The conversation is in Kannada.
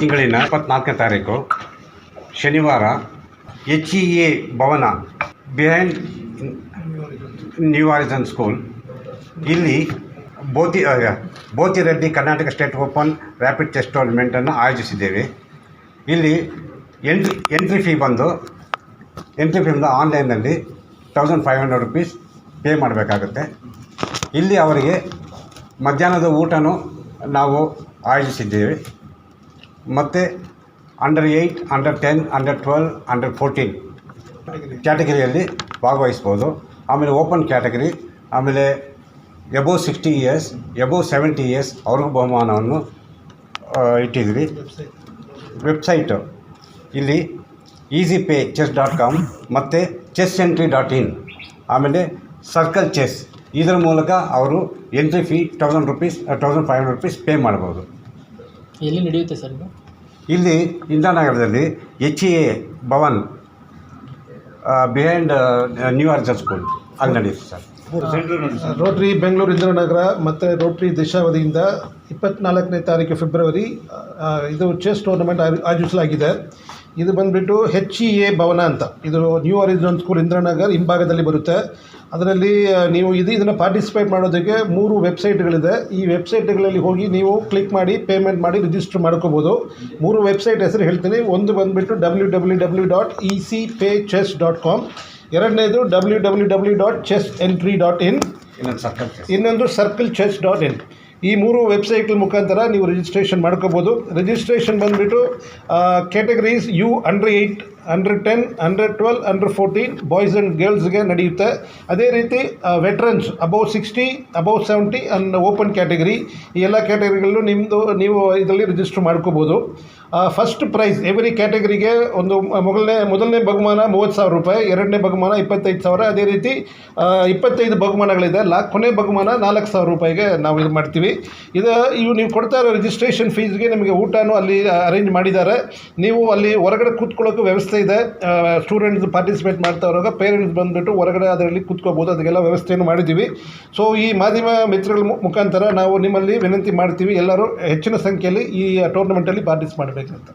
ತಿಂಗಳಿನ ಇಪ್ಪತ್ನಾಲ್ಕನೇ ತಾರೀಕು ಶನಿವಾರ H E A Bhavan behind new horizon school ಇಲ್ಲಿ ಬೋತಿ ಬೋತಿ Reddy Karnataka state open rapid chess ಟೂರ್ನಮೆಂಟನ್ನು ಆಯೋಜಿಸಿದ್ದೇವೆ. ಇಲ್ಲಿ ಎಂಟ್ರಿ ಎಂಟ್ರಿ ಫೀ ಬಂದು ಎಂಟ್ರಿ ಫೀ ಬಂದು ಆನ್ಲೈನಲ್ಲಿ thousand five hundred rupees pay ಮಾಡಬೇಕಾಗುತ್ತೆ. ಇಲ್ಲಿ ಅವರಿಗೆ ಮಧ್ಯಾಹ್ನದ ಊಟನೂ ನಾವು ಆಯೋಜಿಸಿದ್ದೇವೆ. ಮತ್ತು under eight under ten under twelve under fourteen ಕ್ಯಾಟಗರಿಯಲ್ಲಿ ಭಾಗವಹಿಸ್ಬೋದು ಆಮೇಲೆ ಓಪನ್ ಕ್ಯಾಟಗರಿ ಆಮೇಲೆ above sixty years above seventy years ಅವ್ರಿಗೂ ಬಹುಮಾನವನ್ನು ಇಟ್ಟಿದ್ವಿ ವೆಬ್ಸೈಟು ಇಲ್ಲಿ easy pay chess dot com ಮತ್ತು ಚೆಸ್ ಎಂಟ್ರಿ ಡಾಟ್ ಇನ್ ಆಮೇಲೆ ಸರ್ಕಲ್ ಚೆಸ್ ಇದರ ಮೂಲಕ ಅವರು entry fee thousand rupees thousand five hundred rupees pay ಮಾಡ್ಬೋದು ಎಲ್ಲಿ ನಡೆಯುತ್ತೆ ಸರ್ ಇದು? ಇಲ್ಲಿ ಇಂದಿರಾನಗರದಲ್ಲಿ H E A Bhavan behind new horizon school ಅಲ್ಲಿ ನಡೆಯುತ್ತೆ ಸರ್. ರೋಟ್ರಿ ಬೆಂಗಳೂರು ಇಂದಿರಾನಗರ ಮತ್ತು ರೋಟ್ರಿ ದೇಶಾವಧಿಯಿಂದ ಇಪ್ಪತ್ನಾಲ್ಕನೇ ತಾರೀಕು ಫೆಬ್ರವರಿ ಇದು ಚೆಸ್ ಟೂರ್ನಮೆಂಟ್ ಆಯೋ- ಆಯೋಜಿಸಲಾಗಿದೆ. ಇದು ಬಂದುಬಿಟ್ಟು ಹೆಚ್ ಇ ಎ ಭವನ ಅಂತ. ಇದು ನ್ಯೂ ಆರಿಜನ್ ಸ್ಕೂಲ್ ಇಂದಿರಾನಗರ್ ಹಿಂಭಾಗದಲ್ಲಿ ಬರುತ್ತೆ. ಅದರಲ್ಲಿ ನೀವು ಇದು ಇದನ್ನು ಪಾರ್ಟಿಸಿಪೇಟ್ ಮಾಡೋದಕ್ಕೆ ಮೂರು ವೆಬ್ಸೈಟ್ಗಳಿದೆ ಈ ವೆಬ್ಸೈಟ್ಗಳಲ್ಲಿ ಹೋಗಿ ನೀವು ಕ್ಲಿಕ್ ಮಾಡಿ ಪೇಮೆಂಟ್ ಮಾಡಿ ರಿಜಿಸ್ಟರ್ ಮಾಡ್ಕೋಬೋದು. ಮೂರು ವೆಬ್ಸೈಟ್ ಹೆಸರು ಹೇಳ್ತೀನಿ. ಒಂದು ಬಂದುಬಿಟ್ಟು W W W dot E C pay chess dot com ಎರಡನೇದು W W W dot chess entry dot in ಇನ್ನೊಂದು ಸರ್ಕಲ್ ಇನ್ನೊಂದು ಸರ್ಕಲ್ ಚೆಸ್ ಡಾಟ್ ಇನ್ ಈ ಮೂರು ವೆಬ್ಸೈಟ್ಗಳ ಮುಖಾಂತರ ನೀವು ರಿಜಿಸ್ಟ್ರೇಷನ್ ಮಾಡ್ಕೋಬೋದು. ರಿಜಿಸ್ಟ್ರೇಷನ್ ಬಂದುಬಿಟ್ಟು categories U under eight under ten under twelve under fourteen boys and ಗರ್ಲ್ಸ್ಗೆ ನಡೆಯುತ್ತೆ. ಅದೇ ರೀತಿ veterans above sixty above seventy and open category ಈ ಎಲ್ಲ ಕ್ಯಾಟಗರಿಗಳಲ್ಲೂ ನಿಮ್ಮದು ನೀವು ಇದರಲ್ಲಿ ರಿಜಿಸ್ಟರ್ ಮಾಡ್ಕೋಬೋದು. ಫಸ್ಟ್ ಪ್ರೈಸ್ ಎವ್ರಿ ಕ್ಯಾಟಗರಿಗೆ ಒಂದು ಮೊದಲನೇ ಮೊದಲನೇ ಬಹುಮಾನ ಮೂವತ್ತು ಸಾವಿರ ರೂಪಾಯಿ, ಎರಡನೇ ಬಹುಮಾನ ಇಪ್ಪತ್ತೈದು ಸಾವಿರ. ಅದೇ ರೀತಿ ಇಪ್ಪತ್ತೈದು ಬಹುಮಾನಗಳಿದೆ. ಲಾ, ಕೊನೆ ಬಹುಮಾನ ನಾಲ್ಕು ಸಾವಿರ ರೂಪಾಯಿಗೆ ನಾವು ಇದು ಮಾಡ್ತೀವಿ. ಇದು, ಇವು ನೀವು ಕೊಡ್ತಾ ಇರೋ ರಿಜಿಸ್ಟ್ರೇಷನ್ ಫೀಸ್ಗೆ ನಿಮಗೆ ಊಟನೂ ಅಲ್ಲಿ ಅರೇಂಜ್ ಮಾಡಿದ್ದಾರೆ. ನೀವು ಅಲ್ಲಿ ಹೊರಗಡೆ ಕೂತ್ಕೊಳ್ಳೋಕ್ಕೂ ವ್ಯವಸ್ಥೆ ಇದೆ. ಸ್ಟೂಡೆಂಟ್ಸ್ ಪಾರ್ಟಿಸಿಪೇಟ್ ಮಾಡ್ತಾ ಇರುವಾಗ ಪೇರೆಂಟ್ಸ್ ಬಂದುಬಿಟ್ಟು ಹೊರಗಡೆ ಅದರಲ್ಲಿ ಕೂತ್ಕೋಬೋದು. ಅದಕ್ಕೆಲ್ಲ ವ್ಯವಸ್ಥೆಯನ್ನು ಮಾಡಿದ್ದೀವಿ. ಸೊ ಈ ಮಾಧ್ಯಮ ಮಿತ್ರಗಳ ಮುಖಾಂತರ ನಾವು ನಿಮ್ಮಲ್ಲಿ ವಿನಂತಿ ಮಾಡ್ತೀವಿ, ಎಲ್ಲರೂ ಹೆಚ್ಚಿನ ಸಂಖ್ಯೆಯಲ್ಲಿ ಈ ಟೂರ್ನಮೆಂಟಲ್ಲಿ ಪಾರ್ಟಿಸಿಪೇಟ್ ಮಾಡಬೇಕಂತ.